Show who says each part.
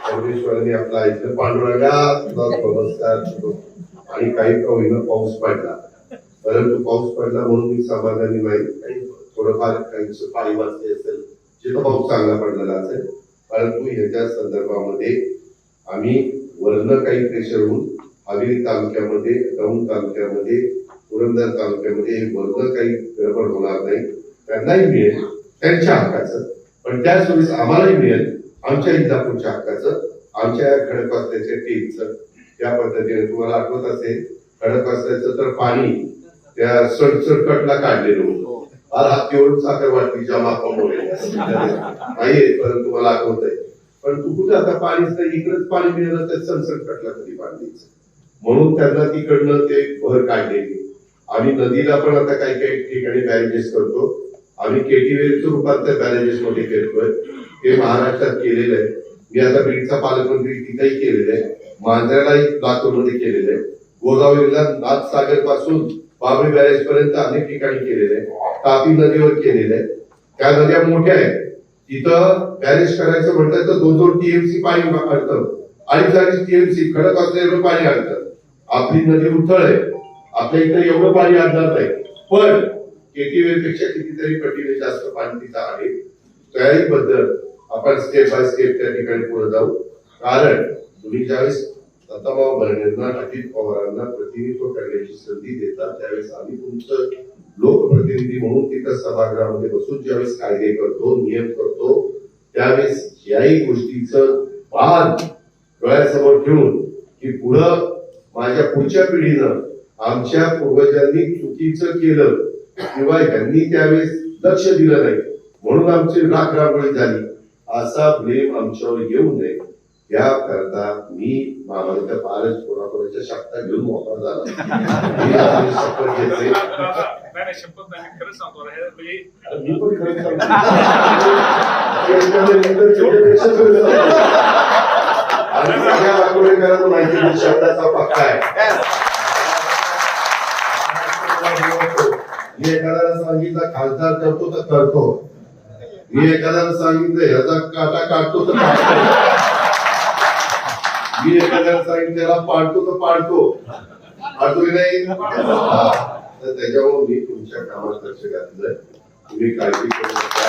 Speaker 1: परमेश्वराने आपला इथं पांडुरंगा नमस्कार आणि काही का होईना पाऊस पडला परंतु पाऊस पडला म्हणून मी समाधानी नाही काही थोडंफार काही पाणी वाचले असेल जिथं पाऊस चांगला पडलेला असेल परंतु याच्या संदर्भामध्ये आम्ही वरनं काही प्रेशर होऊन हवेली तालुक्यामध्ये दौंड तालुक्यामध्ये पुरंदर तालुक्यामध्ये वरनं काही गडबड होणार नाही त्यांनाही मिळेल त्यांच्या हक्काचं पण त्याच वेळेस आम्हालाही मिळेल. आमच्या इंदापूरच्या हक्काचं आमच्या खडकवासल्याच्या टीमचं त्या पद्धतीने तुम्हाला आठवत असेल खडकवासल्याचं तर पाणी त्या सडसडकटला काढलेलं होतं. आज हातीवरून साखर वाटलीच्या मापामुळे. नाहीये परंतु मला आठवत आहे पण तू कुठे आता पाणीच नाही इकडेच पाणी मिळालं तर सनसटकटला कधी पाणी द्यायचं म्हणून त्यांना तिकडनं ते भर काढलेली. आम्ही नदीला पण आता काही काही ठिकाणी बॅरेजेस करतो. आम्ही केटीवेलचं रूपांतर बॅरेजेस मध्ये करतोय ते महाराष्ट्रात केलेलं आहे. मी आता बीडचा पालकमंत्री तिथेही केलेलं आहे. मांजऱ्यालाही लातूरमध्ये केलेलं आहे. गोदावरीला नाथसागरपासून बाबरी बॅरेज पर्यंत अनेक ठिकाणी केलेलं आहे. तापी नदीवर केलेलं आहे. त्या नद्या मोठ्या आहेत. तिथं बॅरेज करायचं म्हटलं तर दोन दोन टीएमसी पाणी आणतं अडीच अडीच टीएमसी खडक असलेलं पाणी आणतं. आपली नदी उथळ आहे. आपल्या इथं एवढं पाणी आणणार नाही. पण केटीवेल पेक्षा कितीतरी पटीने जास्त पाणी तिथं आहे. तयारीबद्दल आपण स्टेप बाय स्टेप त्या ठिकाणी पुढे जाऊ. कारण तुम्ही ज्यावेळेस दत्ताभाऊ भरणेंना अजित पवारांना प्रतिनिधित्व करण्याची संधी देतात त्यावेळेस आम्ही तुमचं लोकप्रतिनिधी म्हणून तिथं सभागृहामध्ये बसून ज्यावेळेस कायदे करतो नियम करतो त्यावेळेस याही गोष्टीचं भान डोळ्यासमोर ठेवून की पुढं माझ्या पुढच्या पिढीनं आमच्या पूर्वजांनी चुकीचं केलं किंवा यांनी त्यावेळेस लक्ष दिलं नाही. म्हणून आमची राख रांगोळी झाली. असा ब्लेम आमच्यावर येऊ नये. याकरता मी मामाच्या फारच कोणाकोणाच्या शब्दा घेऊन मोकळा झाला शपथ
Speaker 2: हे म्हणजे
Speaker 1: मी पण खरं सांगतो. आणि सगळ्या माहिती शब्दाचा पक्का आहे मी एखाद्याला सांगितलं खासदार करतो तर करतो. मी एखाद्याला सांगितलं ह्याचा काटा काढतो तर काढतो मी एखाद्याला सांगितलं त्याला पाडतो तर पाडतो. आठवली नाही? तर त्याच्यामुळे मी तुमच्या कामात लक्ष घातलंय. तुम्ही काळजी करू नका.